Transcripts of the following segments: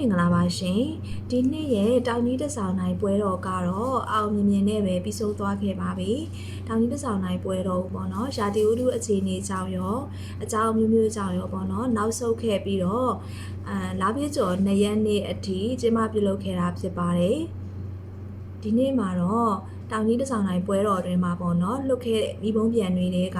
မင်္ဂလာပါရှင်ဒီနှစ်ရဲ့တောင်ကြီးတဆောင်နိုင်ပွဲတော်ကတော့အောင်မြင်မြင်နဲ့ပဲပြီးဆုံးသွားခဲ့ပါပြီတောင်ကြီးတဆောင်နိုင်ပွဲတော်ပေါ့နော်ရာသီဥတုအခြေအနေကြောင့်ရောအကြောင်းမျိုးမျိုးကြောင့်ရောပေါ့နော်နောက်ဆုတ်ခဲ့ပြီးတော့အာလာပြည့်ကျော်2ရက်နေ့အထိကျင်းပပြုလုပ်ခဲ့တာဖြစ်ပါတယ်ဒီနေ့မှာတော့တောင်ကြီးတဆောင်နိုင်ပွဲတော်တွင်မှာပေါ့နော်လွတ်ခဲ့တဲ့မိဘုံပြန်တွေတဲက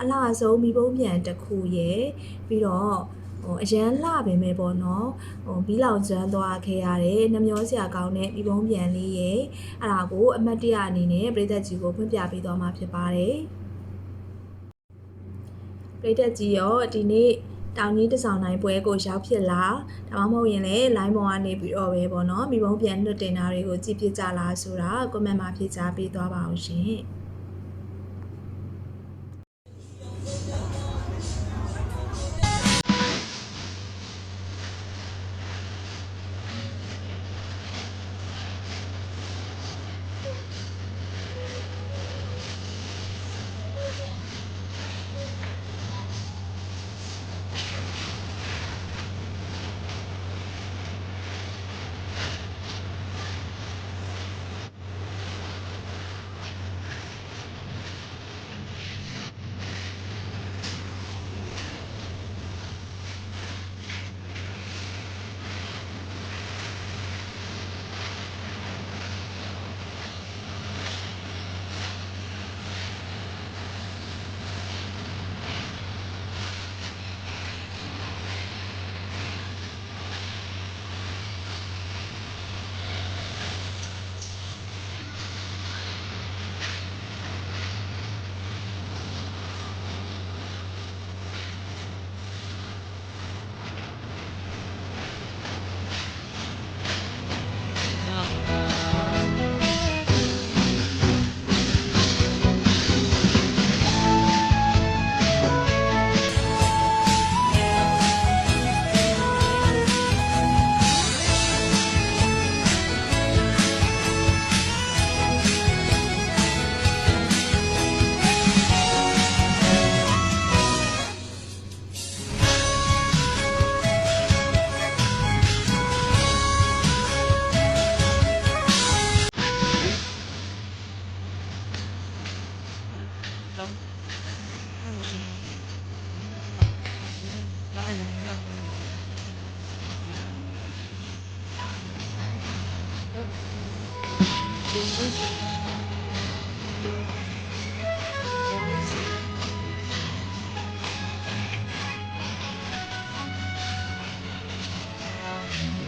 အလှဆုံးမိဘုံပြန်တစ်ခုရဲ့ပြီးတော့ ဟိုအရန်လှပင်ပဲပေါ့နော်ဟိုဘီလောင်ကျွမ်းသွားခဲ့ရတယ်နှမျောစရာကောင်းတဲ့မိဘုံပြန်လေးရဲ့အဲ့ဒါကိုအမတ်တရအနေနဲ့ပြည်သက်ကြီးကိုဖွင့်ပြပေးသွားမှာဖြစ်ပါတယ်ပြည်သက်ကြီးရောဒီနေ့တောင်ကြီးတဆောင်နိုင်ပွဲကိုရောက်ဖြစ်လားဒါမှမဟုတ်ရင်လည်း line ပေါ်ကနေပြီးတော့ပဲပေါ့နော်မိဘုံပြန်လွတ်တင်တာတွေကိုကြည့်ဖြစ်ကြလားဆိုတာ comment မှာဖြေချပေးသွားပါအောင်ရှင်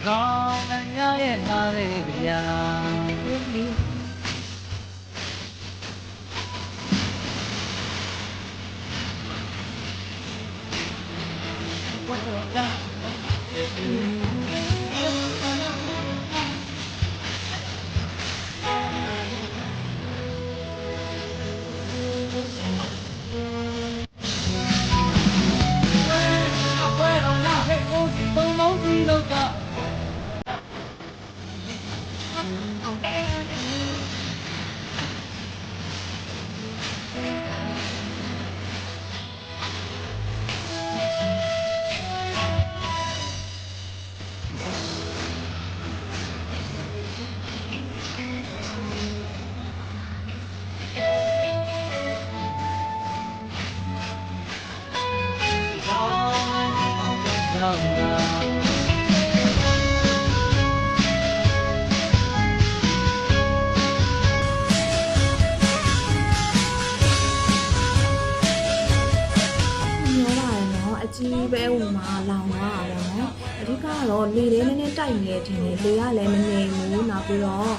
ကောင်းငါရဲ့နားလေးဗျာ ပြောပါတယ်နော်အကြီးပဲဝင်မှာလောင်သွားတာပေါ့နော်အဓိကတော့လေလေးနည်းနည်းတိုက်နေတယ်ထင်တယ်လေကလည်းမနေဘူးနောက်ပြီးတော့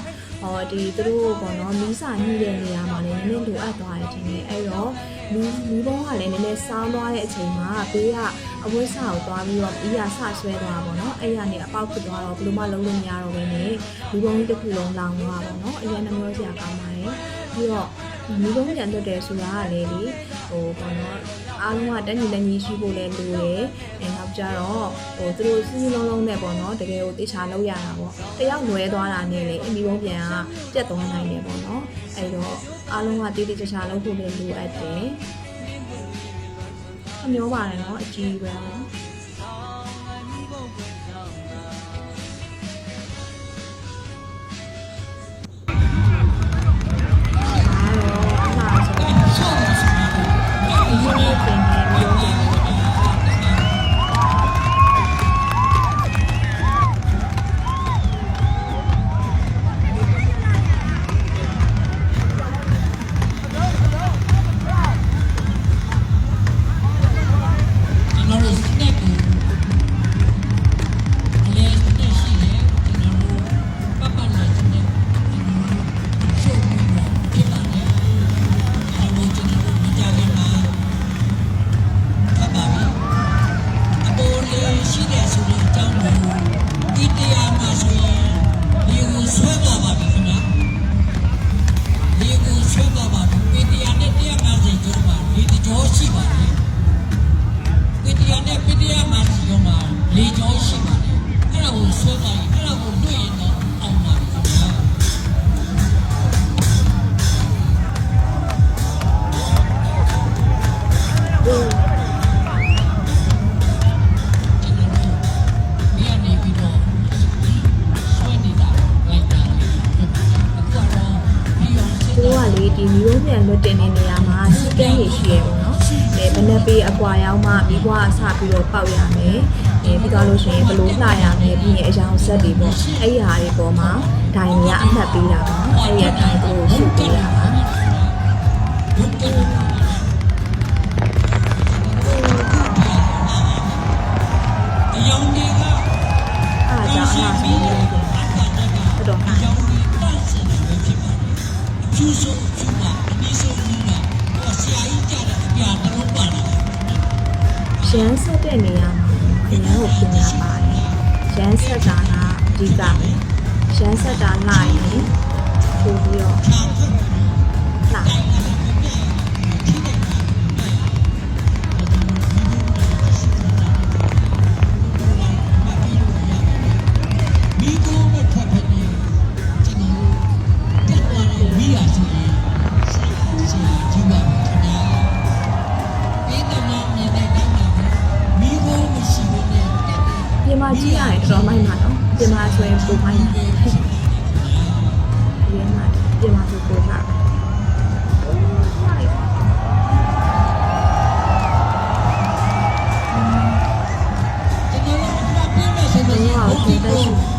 ဟောဒီသူတို့ပေါ့နော်မီးစာညှိတဲ့နေရာမှာလည်းနည်းနည်းလိုအပ်သွားတယ်ထင်တယ်အဲ့တော့မီးမီးဘုံကလည်းနည်းနည်းစောင်းသွားတဲ့အချိန်မှာဘေးကအဝတ်စာကိုသွားပြီးတော့မီးကဆဆွဲသွားတာပေါ့နော်အဲ့ရနေအပေါက်ဖြစ်သွားတော့ဘယ်လိုမှလုံးလို့မရတော့ဘဲနဲ့မီးဘုံတစ်ခုလုံးလောင်သွားတာပေါ့နော်အရင်နှမျိုးစရာကောင်းပါတယ်ပြီးတော့ မီးဘုံပြန်လွတ်တယ်ဆိုတာကလည်းလေဟိုပေါ့နော်အားလုံးကတက်ညီလက်ညီရှိဖို့လည်းလိုတယ်။အဲနောက်ကြတော့ဟိုသူတို့စီးစီးလုံးလုံးနဲ့ပေါ့နော်တကယ်ကိုတေချာလောက်ရတာပေါ့။တယောက်လွဲသွားတာနဲ့လေအမီဘုံပြန်ကပြတ်သွားနိုင်တယ်ပေါ့နော်။အဲတော့အားလုံးကတေးတေးချာချာလုပ်ဖို့လည်းလိုအပ်တယ်။အမျိုးပါတယ်နော်အကြီးပဲ။ ဆွဲသွားရင်အဲ့ဒါကိုတွေ့ရင်တော့အောင်ပါဘူးခင်ဗျာကိုကလေဒီမျိုးပြန်လွတ်တင်နေနေရာမှာစကန်ရရှိရပုံ အဲဘယ်နှပေးအကွာရောက်မှမိဘအစပြီးတော့ပေါက်ရမယ်အဲပြီးသွားလို့ရှိရင်ဘယ်လိုလှရမယ်ပြီးရင်အယောင်ဆက်တွေပေါ့အဲ့ဒီဟာတွေပေါ်မှာဒိုင်တွေကအမှတ်ပေးတာပါအဲ့ဒီအတိုင်းတို့ရှုပ်ပေးတာပါ ရမ်းဆက်တာလိုက်ရင်ပို့ပြီးတော့လိုက်ပြ င်မကြည့်ရရင်တော်တော်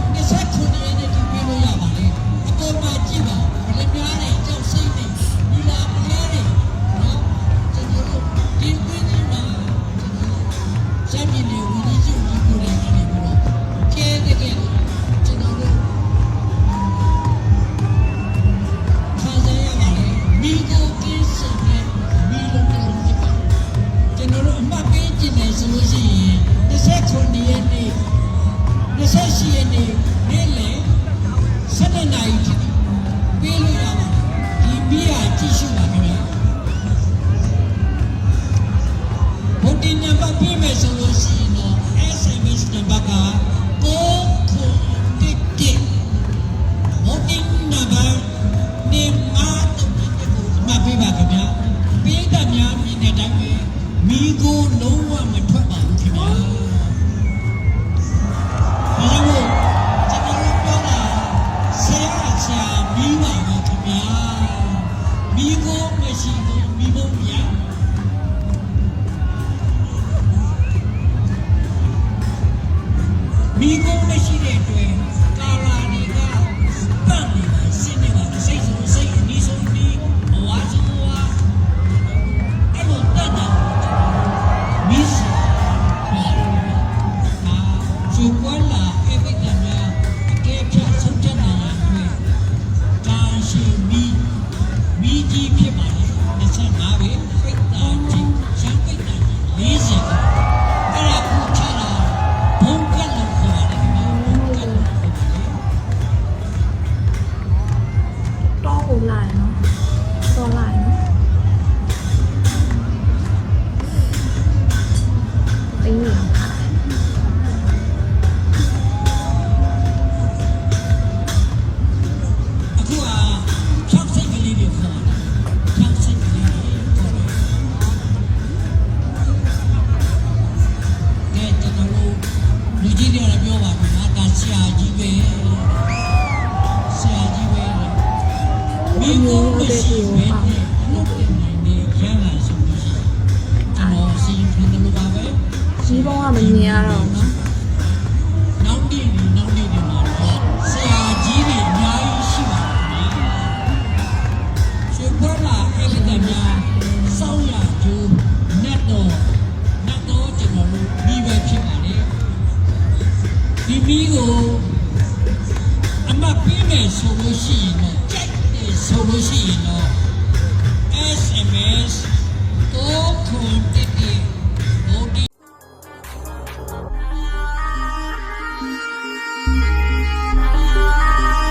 မိုက်မှာနော်။ပြင်မဆိုရင်ပိုမိုက်မှာ။ပြင်မပြင်မဆိုပိုမှာ။အိုးမိုက်တော့ ကြီးပေါင်းကမမြင်ရတော့ဘူးနော်နောက်နေ့ဒီနောက်နေ့ဒီမှာတော့ဆရာကြီးတွေအများကြီးရှိပါတယ်ခင်ဗျာရွှေပွဲလာအဲ့ဒီကများစောင်းရကျိုးနတ်တော်နတ်တော်ကျွန်တော်တို့မိပဲဖြစ်ပါလေဒီမိကိုအမတ်ပေးမယ်ဆိုလို့ရှိရင်တော့ကြိုက်တယ်ဆိုလို့ရှိရင်တော့